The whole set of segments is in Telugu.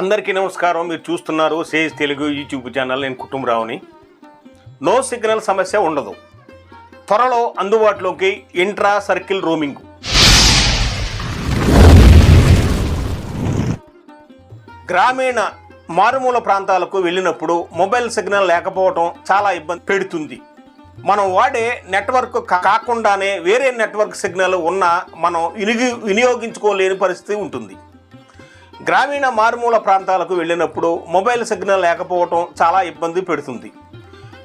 అందరికీ నమస్కారం. మీరు చూస్తున్నారు సేజ్ తెలుగు యూట్యూబ్ ఛానల్. నేను కుటుంబరావుని. నో సిగ్నల్ సమస్య ఉండదు. త్వరలో అందుబాటులోకి ఇంట్రా సర్కిల్ రోమింగ్. గ్రామీణ మారుమూల ప్రాంతాలకు వెళ్ళినప్పుడు మొబైల్ సిగ్నల్ లేకపోవడం చాలా ఇబ్బంది పెడుతుంది. మనం వాడే నెట్వర్క్ కాకుండానే వేరే నెట్వర్క్ సిగ్నల్ ఉన్నా మనం వినియోగించుకోలేని పరిస్థితి ఉంటుంది. గ్రామీణ మారుమూల ప్రాంతాలకు వెళ్ళినప్పుడు మొబైల్ సిగ్నల్ లేకపోవటం చాలా ఇబ్బంది పెడుతుంది.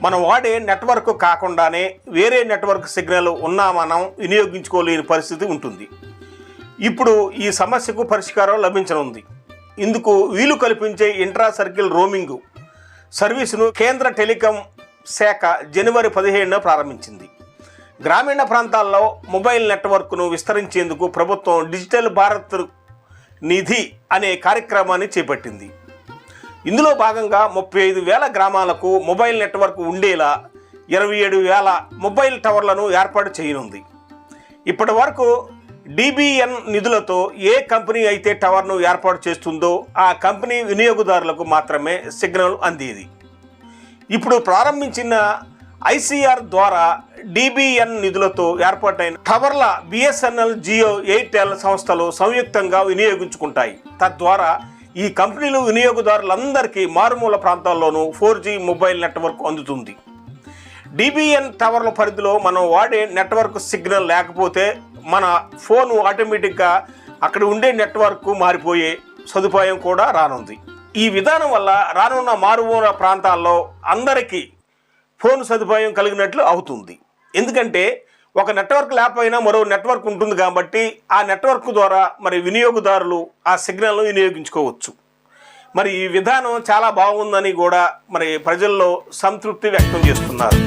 మనం వాడే నెట్వర్క్ కాకుండానే వేరే నెట్వర్క్ సిగ్నల్ ఉన్నా మనం వినియోగించుకోలేని పరిస్థితి ఉంటుంది. ఇప్పుడు ఈ సమస్యకు పరిష్కారం లభించనుంది. ఇందుకు వీలు కల్పించే ఇంట్రా సర్కిల్ రోమింగ్ సర్వీసును కేంద్ర టెలికాం శాఖ జనవరి పదిహేడున ప్రారంభించింది. గ్రామీణ ప్రాంతాల్లో మొబైల్ నెట్వర్క్ను విస్తరించేందుకు ప్రభుత్వం డిజిటల్ భారత్ నిధి అనే కార్యక్రమాన్ని చేపట్టింది. ఇందులో భాగంగా ముప్పై ఐదు వేల గ్రామాలకు మొబైల్ నెట్వర్క్ ఉండేలా ఇరవై ఏడు వేల మొబైల్ టవర్లను ఏర్పాటు చేయనుంది. ఇప్పటి వరకు డిబిఎన్ నిధులతో ఏ కంపెనీ అయితే టవర్ను ఏర్పాటు చేస్తుందో ఆ కంపెనీ వినియోగదారులకు మాత్రమే సిగ్నల్ అందేది. ఇప్పుడు ప్రారంభించిన ఐసీఆర్ ద్వారా డిబిఎన్ నిధులతో ఏర్పాటైన టవర్ల బిఎస్ఎన్ఎల్ జియో ఎయిర్టెల్ సంస్థలు సంయుక్తంగా వినియోగించుకుంటాయి. తద్వారా ఈ కంపెనీలు వినియోగదారులందరికీ మారుమూల ప్రాంతాల్లోనూ ఫోర్ జీ మొబైల్ నెట్వర్క్ అందుతుంది. డిబిఎన్ టవర్ల పరిధిలో మనం వాడే నెట్వర్క్ సిగ్నల్ లేకపోతే మన ఫోను ఆటోమేటిక్గా అక్కడ ఉండే నెట్వర్క్ మారిపోయే సదుపాయం కూడా రానుంది. ఈ విధానం వల్ల రానున్న మారుమూల ప్రాంతాల్లో అందరికీ ఫోన్ సదుపాయం కలిగినట్లు అవుతుంది. ఎందుకంటే ఒక నెట్వర్క్ లేకపోయినా మరో నెట్వర్క్ ఉంటుంది కాబట్టి ఆ నెట్వర్క్ ద్వారా మరి వినియోగదారులు ఆ సిగ్నల్ను వినియోగించుకోవచ్చు. మరి ఈ విధానం చాలా బాగుందని కూడా మరి ప్రజల్లో సంతృప్తి వ్యక్తం చేస్తున్నారు.